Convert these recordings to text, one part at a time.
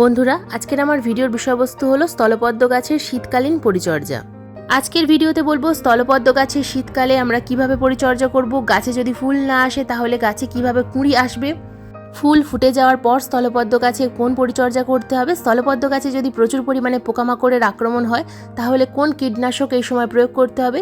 বন্ধুরা, আজকের আমার ভিডিওর বিষয়বস্তু হলো স্থলপদ্ম গাছের শীতকালীন পরিচর্যা। আজকের ভিডিওতে বলব, স্থলপদ্ম গাছের শীতকালে আমরা কীভাবে পরিচর্যা করব, গাছে যদি ফুল না আসে তাহলে গাছে কীভাবে কুঁড়ি আসবে? ফুল ফুটে যাওয়ার পর স্থলপদ্ম গাছে কোন পরিচর্যা করতে হবে? স্থলপদ্ম গাছে যদি প্রচুর পরিমাণে পোকামাকড়ের আক্রমণ হয়, তাহলে কোন কীটনাশক এই সময় প্রয়োগ করতে হবে?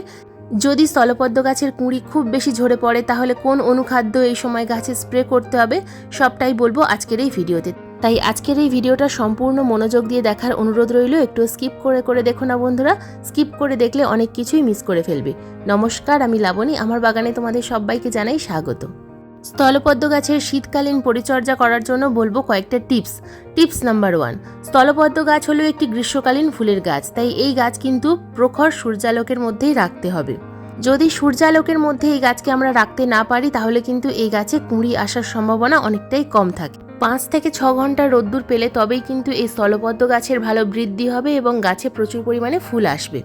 যদি স্থলপদ্ম গাছের কুঁড়ি খুব বেশি ঝরে পড়ে, তাহলে কোন অনুখাদ্য এই সময় গাছে স্প্রে করতে হবে? সবটাই বলব আজকের এই ভিডিওতে। তাই আজকের এই ভিডিওটা সম্পূর্ণ মনোযোগ দিয়ে দেখার অনুরোধ রইল, একটু স্কিপ করে করে দেখো না বন্ধুরা। স্কিপ করে দেখলে অনেক কিছুই মিস করে ফেলবে। নমস্কার, আমি লাবণী, আমার বাগানে তোমাদের সবাইকে জানাই স্বাগত। স্থলপদ্ম গাছের শীতকালীন পরিচর্যা করার জন্য বলব কয়েকটা টিপস। টিপস নাম্বার ওয়ান, স্থলপদ্ম গাছ হলো একটি গ্রীষ্মকালীন ফুলের গাছ, তাই এই গাছ কিন্তু প্রখর সূর্যালোকের মধ্যেই রাখতে হবে। যদি সূর্যালোকের মধ্যে এই গাছকে আমরা রাখতে না পারি, তাহলে কিন্তু এই গাছে কুঁড়ি আসার সম্ভাবনা অনেকটাই কম থাকে। পাঁচ থেকে ছ ঘণ্টা রোদ্দুর পেলে তবেই কিন্তু এই স্থলপদ্ম গাছের ভালো বৃদ্ধি হবে এবং গাছে প্রচুর পরিমাণে ফুল আসবে।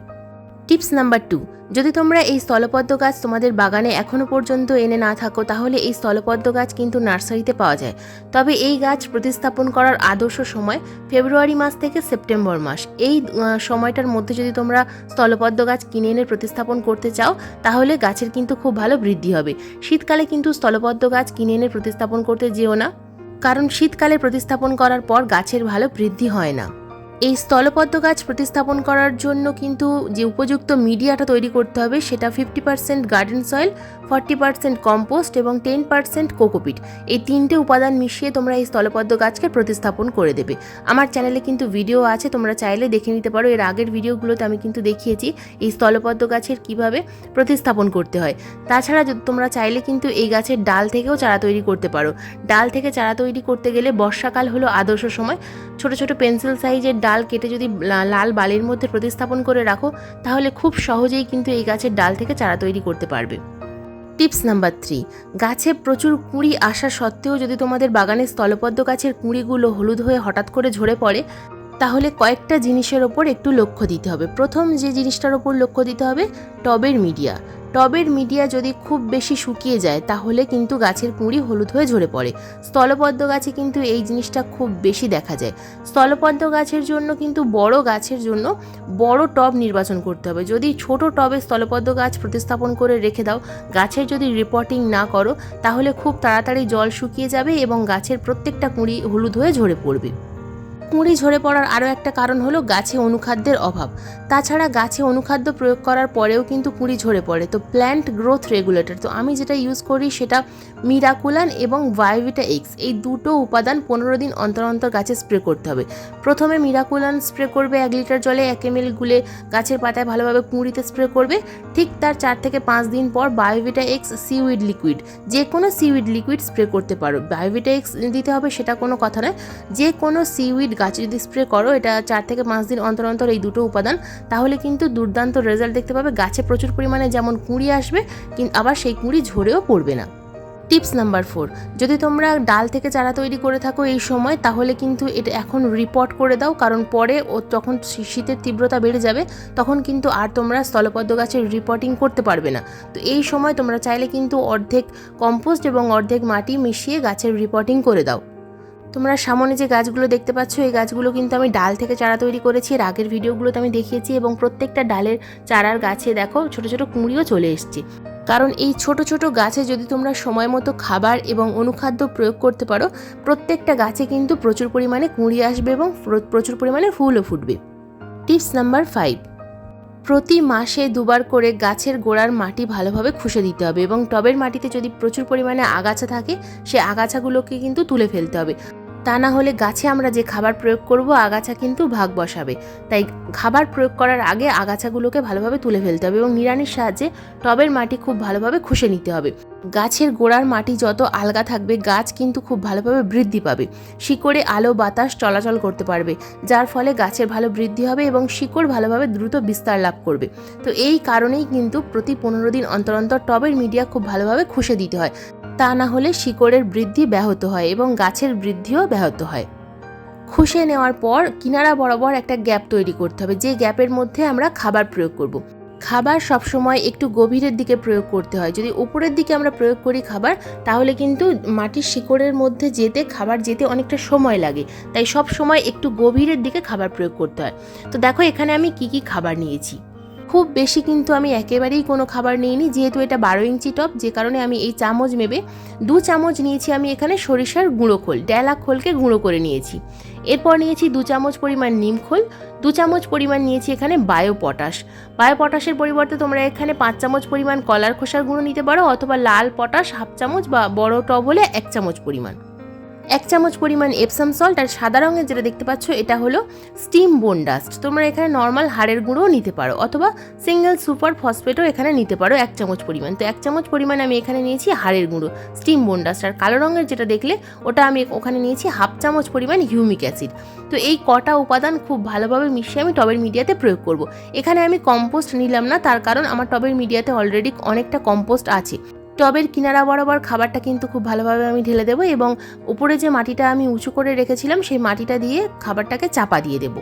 টিপস নাম্বার টু, যদি তোমরা এই স্থলপদ্ম গাছ তোমাদের বাগানে এখনও পর্যন্ত এনে না থাকো, তাহলে এই স্থলপদ্ম গাছ কিন্তু নার্সারিতে পাওয়া যায়। তবে এই গাছ প্রতিস্থাপন করার আদর্শ সময় ফেব্রুয়ারি মাস থেকে সেপ্টেম্বর মাস। এই সময়টার মধ্যে যদি তোমরা স্থলপদ্ম গাছ কিনে এনে প্রতিস্থাপন করতে চাও, তাহলে গাছের কিন্তু খুব ভালো বৃদ্ধি হবে। শীতকালে কিন্তু স্থলপদ্ম গাছ কিনে এনে প্রতিস্থাপন করতে যেও না। কারণ শীতকালে প্রতিস্থাপন করার পর গাছের ভালো বৃদ্ধি হয় না। এই স্থলপদ্ম গাছ প্রতিস্থাপন করার জন্য কিন্তু যে উপযুক্ত মিডিয়াটা তৈরি করতে হবে সেটা fifty percent garden soil forty percent compost এবং টেন পার্সেন্ট কোকোপিট এই তিনটে উপাদান মিশিয়ে তোমরা এই স্থলপদ্ম গাছকে প্রতিস্থাপন করে দেবে। আমার চ্যানেলে কিন্তু ভিডিও আছে, তোমরা চাইলে দেখে নিতে পারো। এর আগের ভিডিওগুলোতে আমি কিন্তু দেখিয়েছি এই স্থলপদ্ম গাছের কীভাবে প্রতিস্থাপন করতে হয়। তাছাড়া তোমরা চাইলে কিন্তু এই গাছের ডাল থেকেও চারা তৈরি করতে পারো। ডাল থেকে চারা তৈরি করতে গেলে বর্ষাকাল হলো আদর্শ সময়। ছোট ছোট পেন্সিল সাইজের ডাল কেটে যদি লাল বালির মধ্যে প্রতিস্থাপন করে রাখো, তাহলে খুব সহজেই কিন্তু এই গাছের ডাল থেকে চারা তৈরি করতে পারবে। টিপস নাম্বার থ্রি, গাছে প্রচুর কুঁড়ি আসা সত্ত্বেও যদি তোমাদের বাগানের স্থলপদ্ম গাছের কুঁড়িগুলো হলুদ হয়ে হঠাৎ করে ঝরে পড়ে, তাহলে কয়েকটা জিনিসের ওপর একটু লক্ষ্য দিতে হবে। প্রথম যে জিনিসটার ওপর লক্ষ্য দিতে হবে, টবের মিডিয়া। টবের মিডিয়া যদি খুব বেশি শুকিয়ে যায়, তাহলে কিন্তু গাছের কুঁড়ি হলুদ হয়ে ঝরে পড়ে। স্থলপদ্ম গাছে কিন্তু এই জিনিসটা খুব বেশি দেখা যায়। স্থলপদ্ম গাছের জন্য কিন্তু বড় গাছের জন্য বড় টব নির্বাচন করতে হবে। যদি ছোট টবে স্থলপদ্ম গাছ প্রতিস্থাপন করে রেখে দাও, গাছের যদি রিপোর্টিং না করো, তাহলে খুব তাড়াতাড়ি জল শুকিয়ে যাবে এবং গাছের প্রত্যেকটা কুঁড়ি হলুদ হয়ে ঝরে পড়বে। কুঁড়ি ঝরে পড়ার আরও একটা কারণ হলো গাছে অনুখাদ্যের অভাব। তাছাড়া গাছে অনুখাদ্য প্রয়োগ করার পরেও কিন্তু কুঁড়ি ঝরে পড়ে। তো প্ল্যান্ট গ্রোথ রেগুলেটর তো আমি যেটা ইউজ করি সেটা মিরাকুলান এবং ভায়োভিটা এক্স এই দুটো উপাদান পনেরো দিন অন্তর অন্তর গাছে স্প্রে করতে হবে। প্রথমে মিরাকুলান স্প্রে করবে এক লিটার জলে এক এম গুলে গাছের পাতায় ভালোভাবে কুঁড়িতে স্প্রে করবে। ঠিক তার চার থেকে পাঁচ দিন পর বায়োভিটা এক্স সিউইড লিকুইড যে কোনো সিউইড লিকুইড স্প্রে করতে পারো। বায়োভিটা এক্স দিতে হবে সেটা কোনো কথা নয়। যে কোনো সিউইড গাছে যদি স্প্রে করো, এটা চার থেকে পাঁচ দিন অন্তর অন্তর এই দুটো উপাদান, তাহলে কিন্তু দুর্দান্ত রেজাল্ট দেখতে পাবে। গাছে প্রচুর পরিমাণে যেমন কুঁড়ি আসবে কিন্তু আবার সেই কুঁড়ি ঝরেও পড়বে না। টিপস নাম্বার ফোর যদি তোমরা ডাল থেকে চারা তৈরি করে থাকো এই সময়, তাহলে কিন্তু এটা এখন রিপোর্ট করে দাও, কারণ পরে ও যখন শী- শীতের তীব্রতা বেড়ে যাবে, তখন কিন্তু আর তোমরা স্থলপদ্ম গাছের রিপোর্টিং করতে পারবে না। তো এই সময় তোমরা চাইলে কিন্তু অর্ধেক কম্পোস্ট এবং অর্ধেক মাটি মিশিয়ে গাছের রিপোর্টিং করে দাও। তোমরা সামনে যে গাছগুলো দেখতে পাচ্ছ, এই গাছগুলো কিন্তু আমি ডাল থেকে চারা তৈরি করেছি। এর আগের ভিডিওগুলোতে আমি দেখিয়েছি এবং প্রত্যেকটা ডালের চারার গাছে দেখো ছোট ছোট কুঁড়িও চলে এসছে। কারণ এই ছোট ছোট গাছে যদি তোমরা সময় মতো খাবার এবং অনুখাদ্য প্রয়োগ করতে পারো, প্রত্যেকটা গাছে কিন্তু প্রচুর পরিমাণে কুঁড়ি আসবে এবং প্রচুর পরিমাণে ফুলও ফুটবে। টিপস নাম্বার ফাইভ, প্রতি মাসে দুবার করে গাছের গোড়ার মাটি ভালোভাবে খুশে দিতে হবে এবং টবের মাটিতে যদি প্রচুর পরিমাণে আগাছা থাকে, সে আগাছাগুলোকে কিন্তু তুলে ফেলতে হবে। তা না হলে গাছে আমরা যে খাবার প্রয়োগ করব, আগাছা কিন্তু ভাগ বসাবে। তাই খাবার প্রয়োগ করার আগে আগাছাগুলোকে ভালোভাবে তুলে ফেলতে হবে এবং নিড়ানির সাহায্যে টবের মাটি খুব ভালোভাবে খুশে নিতে হবে। গাছের গোড়ার মাটি যত আলগা থাকবে, গাছ কিন্তু খুব ভালোভাবে বৃদ্ধি পাবে। শিকড়ে আলো, বাতাস চলাচল করতে পারবে, যার ফলে গাছের ভালো বৃদ্ধি হবে এবং শিকড় ভালোভাবে দ্রুত বিস্তার লাভ করবে। তো এই কারণেই কিন্তু প্রতি পনেরো দিন অন্তর অন্তর টবের মিডিয়া খুব ভালোভাবে খুশে দিতে হয়। তা না হলে শিকড়ের বৃদ্ধি ব্যাহত হয় এবং গাছের বৃদ্ধিও ব্যাহত হয়। খুশে নেওয়ার পর কিনারা বরাবর একটা গ্যাপ তৈরি করতে হবে, যে গ্যাপের মধ্যে আমরা খাবার প্রয়োগ করব। খাবার সবসময় একটু গভীরের দিকে প্রয়োগ করতে হয়। যদি উপরের দিকে আমরা প্রয়োগ করি খাবার, তাহলে কিন্তু মাটির শিকড়ের মধ্যে যেতে, খাবার যেতে অনেকটা সময় লাগে। তাই সব সময় একটু গভীরের দিকে খাবার প্রয়োগ করতে হয়। তো দেখো এখানে আমি কি কি খাবার নিয়েছি। খুব বেশি কিন্তু আমি একেবারেই কোনো খাবার নিইনি, যেহেতু এটা বারো ইঞ্চি টপ, যে কারণে আমি এই চামচ মেবে দু চামচ নিয়েছি আমি এখানে সরিষার গুঁড়ো খোল, ডেলা খোলকে গুঁড়ো করে নিয়েছি। এরপর নিয়েছি দু চামচ পরিমাণ নিম খোল, দু চামচ পরিমাণ নিয়েছি এখানে বায়ো পটাশ। বায়ো পটাশের পরিবর্তে তোমরা এখানে পাঁচ চামচ পরিমাণ কলার খোসার গুঁড়ো নিতে পারো, অথবা লাল পটাশ হাফ চামচ বা বড় টব হলে এক চামচ পরিমাণ। এক চামচ পরিমাণ এপসাম সল্ট আর সাদা রঙের যেটা দেখতে পাচ্ছ, এটা হলো স্টিম বোন ডাস্ট তোমরা এখানে নর্মাল হাড়ের গুঁড়োও নিতে পারো, অথবা সিঙ্গেল সুপার ফসফেটও এখানে নিতে পারো এক চামচ পরিমাণ। তো এক চামচ পরিমাণ আমি এখানে নিয়েছি হাড়ের গুঁড়ো স্টিম বোন ডাস্ট আর কালো রঙের যেটা দেখলে, ওটা আমি ওখানে নিয়েছি হাফ চামচ পরিমাণ হিউমিক অ্যাসিড তো এই কটা উপাদান খুব ভালোভাবে মিশিয়ে আমি টবের মিডিয়াতে প্রয়োগ করব। এখানে আমি কম্পোস্ট নিলাম না, তার কারণ আমার টবের মিডিয়াতে অলরেডি অনেকটা কম্পোস্ট আছে। টবের কিনারা বরাবর খাবারটা কিন্তু খুব ভালোভাবে আমি ঢেলে দেবো এবং উপরে যে মাটিটা আমি উঁচু করে রেখেছিলাম, সেই মাটিটা দিয়ে খাবারটাকে চাপা দিয়ে দেবো।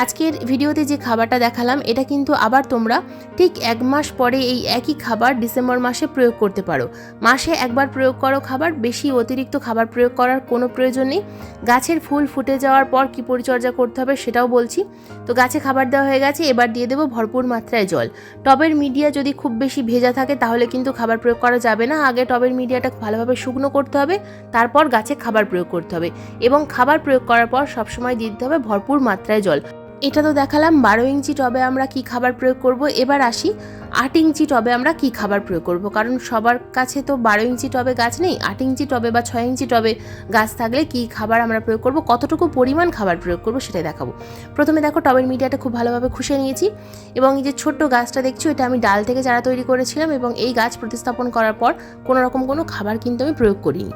আজকের ভিডিওতে যে খাবারটা দেখালাম, এটা কিন্তু আবার তোমরা ঠিক এক মাস পরে এই একই খাবার ডিসেম্বর মাসে প্রয়োগ করতে পারো। মাসে একবার প্রয়োগ করো খাবার, বেশি অতিরিক্ত খাবার প্রয়োগ করার কোনো প্রয়োজন নেই। গাছের ফুল ফুটে যাওয়ার পর কি পরিচর্যা করতে হবে সেটাও বলছি। তো গাছে খাবার দেওয়া হয়ে গেছে, এবার দিয়ে দেবো ভরপুর মাত্রায় জল। টবের মিডিয়া যদি খুব বেশি ভেজা থাকে, তাহলে কিন্তু খাবার প্রয়োগ করা যাবে না। আগে টবের মিডিয়াটা ভালোভাবে শুকনো করতে হবে, তারপর গাছে খাবার প্রয়োগ করতে হবে। এবং খাবার প্রয়োগ করার পর সবসময় দিতে হবে ভরপুর মাত্রায় জল। এটা তো দেখালাম, বারো ইঞ্চি টবে আমরা কি খাবার প্রয়োগ করব? এবার আসি, আট ইঞ্চি টবে আমরা কি খাবার প্রয়োগ করব? কারণ সবার কাছে তো বারো ইঞ্চি টবে গাছ নেই, আট ইঞ্চি টবে বা ছয় ইঞ্চি টবে গাছ থাকলে কি খাবার আমরা প্রয়োগ করব? কতটুকু পরিমাণ খাবার প্রয়োগ করব সেটাই দেখাবো। প্রথমে দেখো টবের মিডিয়াটা খুব ভালোভাবে খুশে নিয়েছি এবং এই যে ছোট্ট গাছটা দেখছ, এটা আমি ডাল থেকে চারা তৈরি করেছিলাম এবং এই গাছ প্রতিস্থাপন করার পর কোনো রকম কোনো খাবার কিন্তু আমি প্রয়োগ করিনি।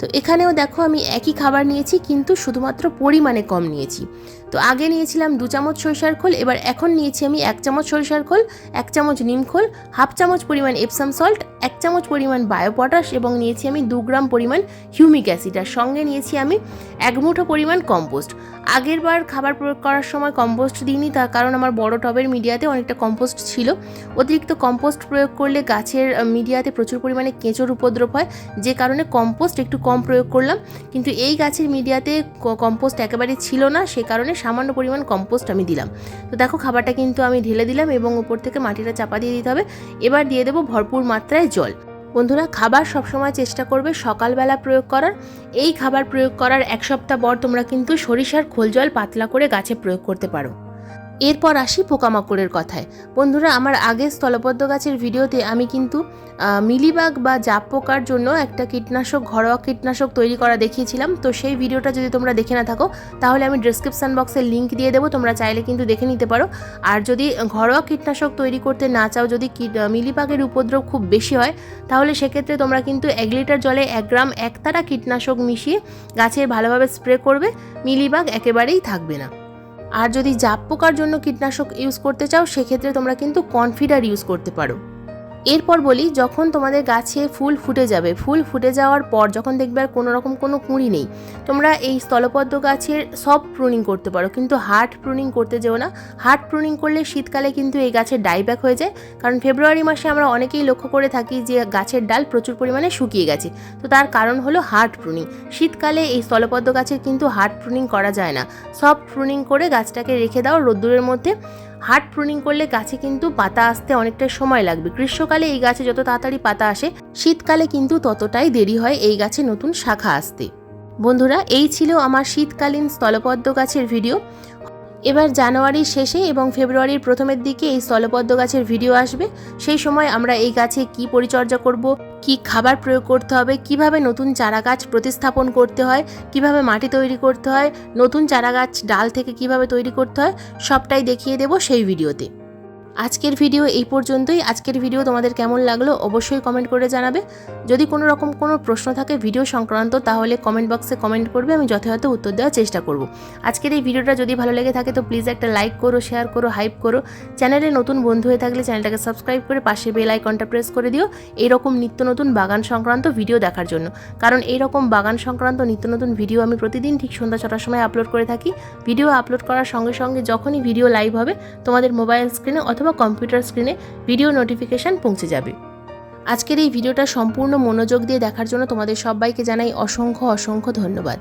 তো এখানেও দেখো আমি একই খাবার নিয়েছি, কিন্তু শুধুমাত্র পরিমাণে কম নিয়েছি। তো আগে নিয়েছিলাম দু চামচ সরিষার খোল, এবার এখন নিয়েছি আমি এক চামচ সরিষার খোল, এক চামচ নিম খোল, হাফ চামচ পরিমাণ এপসাম সল্ট এক চামচ পরিমাণ বায়ো পটাশ এবং নিয়েছি আমি দু গ্রাম পরিমাণ হিউমিক অ্যাসিড আর সঙ্গে নিয়েছি আমি এক মুঠো পরিমাণ কম্পোস্ট আগের বার খাবার প্রয়োগ করার সময় কম্পোস্ট দিইনি, তার কারণ আমার বড় টবের মিডিয়াতে অনেকটা কম্পোস্ট ছিল। অতিরিক্ত কম্পোস্ট প্রয়োগ করলে গাছের মিডিয়াতে প্রচুর পরিমাণে কেঁচোর উপদ্রব হয়, যে কারণে কম্পোস্ট একটু কম প্রয়োগ করলাম। কিন্তু এই গাছের মিডিয়াতে কম্পোস্ট একেবারে ছিল না, সে কারণে সামান্য পরিমাণ কম্পোস্ট আমি দিলাম। তো দেখো খাবারটা কিন্তু আমি ঢেলে দিলাম এবং উপর থেকে মাটিটা চাপা দিয়ে দিতে হবে। এবার দিয়ে দেবো ভরপুর মাত্রায় জল। বন্ধুরা, খাবার সবসময় চেষ্টা করবে সকালবেলা প্রয়োগ করার। এই খাবার প্রয়োগ করার এক সপ্তাহ পর তোমরা কিন্তু সরিষার খোল জল পাতলা করে গাছে প্রয়োগ করতে পারো। এরপর আসি পোকামাকড়ের কথায়। বন্ধুরা, আমার আগের স্থলপদ্ম গাছের ভিডিওতে আমি কিন্তু মিলিবাগ বা জাপ পোকার জন্য একটা কীটনাশক, ঘরোয়া কীটনাশক তৈরি করা দেখিয়েছিলাম। তো সেই ভিডিওটা যদি তোমরা দেখে না থাকো, তাহলে আমি ডিসক্রিপশান বক্সে লিঙ্ক দিয়ে দেবো, তোমরা চাইলে কিন্তু দেখে নিতে পারো। আর যদি ঘরোয়া কীটনাশক তৈরি করতে না চাও, যদি মিলিবাগের উপদ্রব খুব বেশি হয়, তাহলে সেক্ষেত্রে তোমরা কিন্তু এক লিটার জলে এক গ্রাম একতারা কীটনাশক মিশিয়ে গাছে ভালোভাবে স্প্রে করবে, মিলিবাগ একেবারেই থাকবে না। আর যদি জাপ পোকার জন্য কীটনাশক ইউজ করতে চাও, সেক্ষেত্রে তোমরা কিন্তু কনফিডার ইউজ করতে পারো। এরপর বলি, যখন তোমাদের গাছে ফুল ফুটে যাবে, ফুল ফুটে যাওয়ার পর যখন দেখবে আর কোনো রকম কোনো কুঁড়ি নেই, তোমরা এই স্থলপদ্ম গাছের সব প্রুনিং করতে পারো। কিন্তু হার্ড প্রুনিং করতে যেও না। হার্ড প্রুনিং করলে শীতকালে কিন্তু এই গাছের ডাইব্যাক হয়ে যায়। কারণ ফেব্রুয়ারি মাসে আমরা অনেকেই লক্ষ্য করে থাকি যে গাছের ডাল প্রচুর পরিমাণে শুকিয়ে গেছে। তো তার কারণ হলো হার্ড প্রুনিং শীতকালে এই স্থলপদ্ম গাছের কিন্তু হার্ড প্রুনিং করা যায় না। সফট প্রুনিং করে গাছটাকে রেখে দাও রোদ্দুরের মধ্যে। হার্ড প্রুনিং করলে গাছে কিন্তু পাতা আসতে অনেকটা সময় লাগবে। গ্রীষ্মকালে এই গাছে যত তাড়াতাড়ি পাতা আসে, শীতকালে কিন্তু ততটাই দেরি হয় এই গাছে নতুন শাখা আসতে। বন্ধুরা, এই ছিল আমার শীতকালীন স্থলপদ্ম গাছের ভিডিও। এবার জানুয়ারির শেষে এবং ফেব্রুয়ারির প্রথমের দিকে এই স্থলপদ্ম গাছের ভিডিও আসবে। সেই সময় আমরা এই গাছে কি পরিচর্যা করব, কি খাবার প্রয়োগ করতে হবে, কীভাবে নতুন চারা গাছ প্রতিস্থাপন করতে হয়, কীভাবে মাটি তৈরি করতে হয়, নতুন চারা গাছ ডাল থেকে কীভাবে তৈরি করতে হয়, সবটাই দেখিয়ে দেব সেই ভিডিওতে। আজকের ভিডিও এই পর্যন্তই। আজকের ভিডিও তোমাদের কেমন লাগল অবশ্যই কমেন্ট করে জানাবে। যদি কোনো রকম কোনো প্রশ্ন থাকে ভিডিও সংক্রান্ত, তাহলে কমেন্ট বক্সে কমেন্ট করবে, আমি যথাযথ উত্তর দেওয়ার চেষ্টা করব। আজকের এই ভিডিওটা যদি ভালো লেগে থাকে, তো প্লিজ একটা লাইক করো শেয়ার করো হাইপ করো। চ্যানেলে নতুন বন্ধু হয়ে থাকলে চ্যানেলটাকে সাবস্ক্রাইব করে পাশে বেল আইকনটা প্রেস করে দিও। এইরকম নিত্য নতুন বাগান সংক্রান্ত ভিডিও দেখার জন্য। কারণ এইরকম বাগান সংক্রান্ত নিত্য নতুন ভিডিও আমি প্রতিদিন ঠিক সন্ধ্যা ছটার সময় আপলোড করে থাকি। ভিডিও আপলোড করার সঙ্গে সঙ্গে যখনই ভিডিও লাইভ হবে, তোমাদের মোবাইল স্ক্রিনে অথবা অথবা কম্পিউটার স্ক্রিনে ভিডিও নোটিফিকেশান পৌঁছে যাবে। আজকের এই ভিডিওটা সম্পূর্ণ মনোযোগ দিয়ে দেখার জন্য তোমাদের সবাইকে জানাই অসংখ্য অসংখ্য ধন্যবাদ।